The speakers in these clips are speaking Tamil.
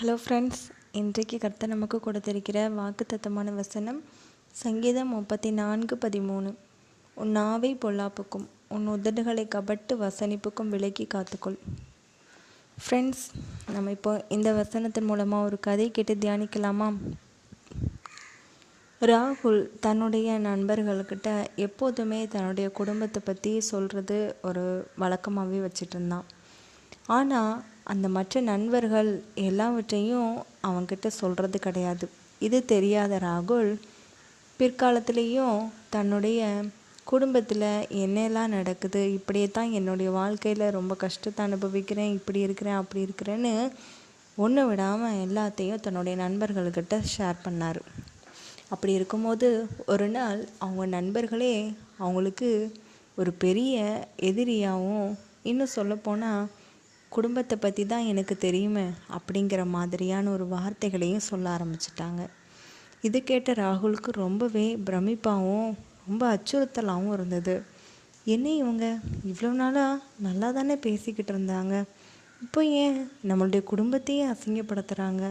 ஹலோ ஃப்ரெண்ட்ஸ் இன்றைக்கு கர்த்தர் நமக்கு கொடுத்திருக்கிற வாக்குத்தத்தமான வசனம் சங்கீதம் முப்பத்தி நான்கு பதிமூணு. உன் நாவை பொல்லாப்புக்கும் உன் உதடுகளை கபட்டு வசனிப்புக்கும் விலக்கி காத்துக்கொள். ஃப்ரெண்ட்ஸ் நம்ம இப்போ இந்த வசனத்தின் மூலமாக ஒரு கதை கேட்டு தியானிக்கலாமா? ராகுல் தன்னுடைய நண்பர்கள்கிட்ட எப்போதுமே தன்னுடைய குடும்பத்தை பற்றி சொல்கிறது ஒரு வழக்கமாகவே வச்சுட்டு இருந்தான். ஆனால் அந்த மற்ற நண்பர்கள் எல்லாவற்றையும் அவன்கிட்ட சொல்கிறது கிடையாது. இது தெரியாத ராகுல் பிற்காலத்துலேயும் தன்னுடைய குடும்பத்தில் என்னெல்லாம் நடக்குது இப்படியே தான் என்னுடைய வாழ்க்கையில் ரொம்ப கஷ்டத்தை அனுபவிக்கிறேன் இப்படி இருக்கிறேன் அப்படி இருக்கிறேன்னு ஒன்று விடாமல் எல்லாத்தையும் தன்னுடைய நண்பர்கள்கிட்ட ஷேர் பண்ணார். அப்படி இருக்கும்போது ஒரு நாள் அவங்க நண்பர்களே அவங்களுக்கு ஒரு பெரிய எதிரியாகவும் இன்னும் சொல்லப்போனால் குடும்பத்தை பற்றி தான் எனக்கு தெரியுமே அப்படிங்கிற மாதிரியான ஒரு வார்த்தைகளையும் சொல்ல ஆரம்பிச்சிட்டாங்க. இது கேட்ட ராகுலுக்கு ரொம்பவே பிரமிப்பாகவும் ரொம்ப அச்சுறுத்தலாகவும் இருந்தது. என்ன இவங்க? இவ்வளோ நாளாக நல்லா தானே பேசிக்கிட்டு இருந்தாங்க. இப்போ ஏன் நம்மளுடைய குடும்பத்தையே அசிங்கப்படுத்துகிறாங்க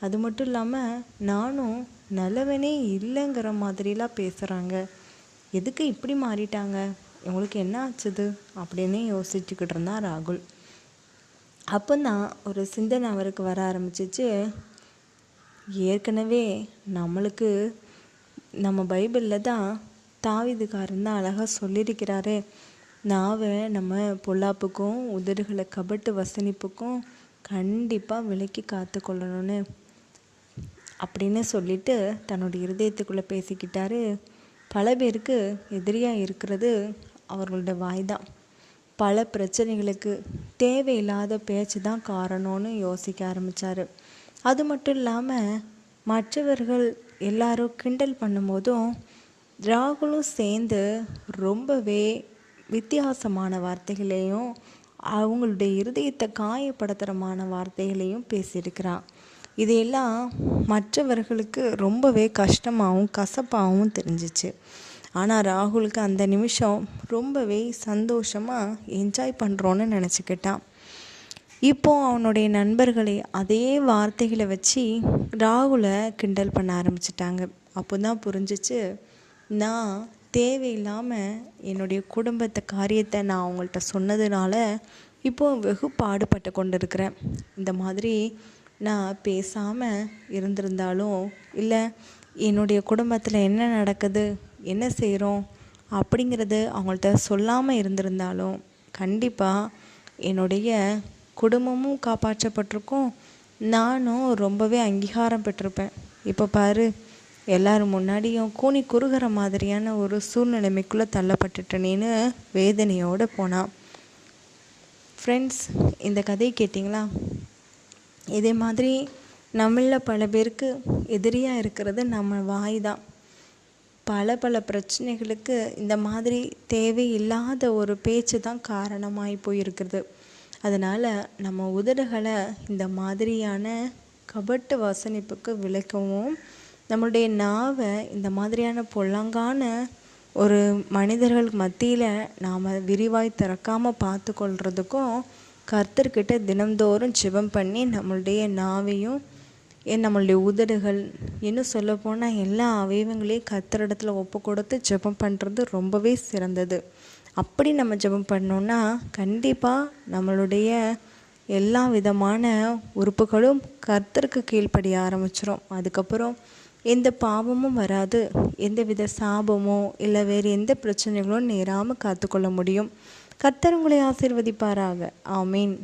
அது மட்டும் இல்லாமல் நானும் நல்லவனே இல்லைங்கிற மாதிரிலாம் பேசுகிறாங்க எதுக்கு இப்படி மாறிட்டாங்க? இவங்களுக்கு என்ன ஆச்சுது? அப்படின்னு யோசிச்சுக்கிட்டு இருந்தான் ராகுல். அப்போ தான் ஒரு சிந்தனை அவருக்கு வர ஆரம்பிச்சிச்சு. ஏற்கனவே நம்மளுக்கு நம்ம பைபிளில் தான் தாவிதுக்காரன் தான் அழகாக சொல்லியிருக்கிறாரு. நாவை நம்ம பொல்லாப்புக்கும் உதடுகளை கபட்டு வசனிப்புக்கும் கண்டிப்பாக விலக்கி காத்து கொள்ளணும்னு அப்படின்னு சொல்லிட்டு தன்னுடைய இருதயத்துக்குள்ளே பேசிக்கிட்டாரு. பல பேருக்கு எதிரியாக இருக்கிறது அவர்களோட வாய் தான் பல பிரச்சனைகளுக்கு தேவையில்லாத பேச்சு தான் காரணம்னு யோசிக்க ஆரம்பித்தார் அது மட்டும் இல்லாமல் மற்றவர்கள் எல்லாரும் கிண்டல் பண்ணும்போதும் ராகுலும் சேர்ந்து ரொம்பவே வித்தியாசமான வார்த்தைகளையும் அவங்களுடைய இருதயத்தை காயப்படுத்துகிறமான வார்த்தைகளையும் பேசியிருக்கிறான் இதையெல்லாம் மற்றவர்களுக்கு ரொம்பவே கஷ்டமாகவும் கசப்பாகவும் தெரிஞ்சிச்சு. ஆனால் ராகுலுக்கு அந்த நிமிஷம் ரொம்பவே சந்தோஷமாக என்ஜாய் பண்ணுறோன்னு நினச்சிக்கிட்டான். இப்போ அவனுடைய நண்பர்களை அதே வார்த்தைகளை வச்சு ராகுலை கிண்டல் பண்ண ஆரம்பிச்சிட்டாங்க. அப்போ தான் புரிஞ்சிச்சு நான் தேவையில்லாமல் என்னுடைய குடும்பத்தை காரியத்தை நான் அவங்கள்ட்ட சொன்னதுனால இப்போ வெகு பாடுபட்டு கொண்டு இருக்கிறேன் இந்த மாதிரி நான் பேசாமல் இருந்திருந்தாலும் இல்லை என்னுடைய குடும்பத்தில் என்ன நடக்குது என்ன செய்கிறோம் அப்படிங்கிறது அவங்கள்ட்ட சொல்லாமல் இருந்திருந்தாலும் கண்டிப்பாக என்னுடைய குடும்பமும் காப்பாற்றப்பட்டிருக்கும். நானும் ரொம்பவே அங்கீகாரம் பெற்றிருப்பேன். இப்போ பாரு எல்லாரும் முன்னாடியும் கூனி குறுகிற மாதிரியான ஒரு சூழ்நிலைமைக்குள்ளே தள்ளப்பட்டுட்டனேன்னு வேதனையோடு போனான் ஃப்ரெண்ட்ஸ் இந்த கதையை கேட்டிங்களா? இதே மாதிரி நம்மளில் பல பேருக்கு எதிரியாக இருக்கிறது நம்ம வாய் தான். பல பல பிரச்சனைகளுக்கு இந்த மாதிரி தேவையில்லாத ஒரு பேச்சு தான் காரணமாகி போயிருக்கிறது. அதனால் நம்ம உதடுகளை இந்த மாதிரியான கபட்டு வசனிப்புக்கு விளக்கவும். நம்மளுடைய நாவை இந்த மாதிரியான பொல்லாங்கான ஒரு மனிதர்கள் மத்தியில் நாம் விரிவாய் திறக்காமல் பார்த்துக்கொள்கிறதுக்கும் கர்த்தர்கிட்ட தினந்தோறும் ஜெபம் பண்ணி நம்மளுடைய நாவையும் நம்மளுடைய உதடுகள் இன்னும் சொல்லப்போனால் எல்லா அவயவங்களையும் இடத்துல ஒப்பு கொடுத்து ஜெபம் பண்ணுறது ரொம்பவே சிறந்தது. அப்படி நம்ம ஜெபம் பண்ணோன்னா கண்டிப்பாக நம்மளுடைய எல்லா விதமான உறுப்புகளும் கர்த்தருக்கு கீழ்ப்படிய ஆரம்பிச்சிடும் அதுக்கப்புறம் எந்த பாவமும் வராது. எந்த வித சாபமோ இல்லை வேறு எந்த பிரச்சனைகளும் நேராமல் காத்துக்கொள்ள முடியும். கர்த்தர் உங்களை ஆசிர்வதிப்பாராக. ஆமீன்.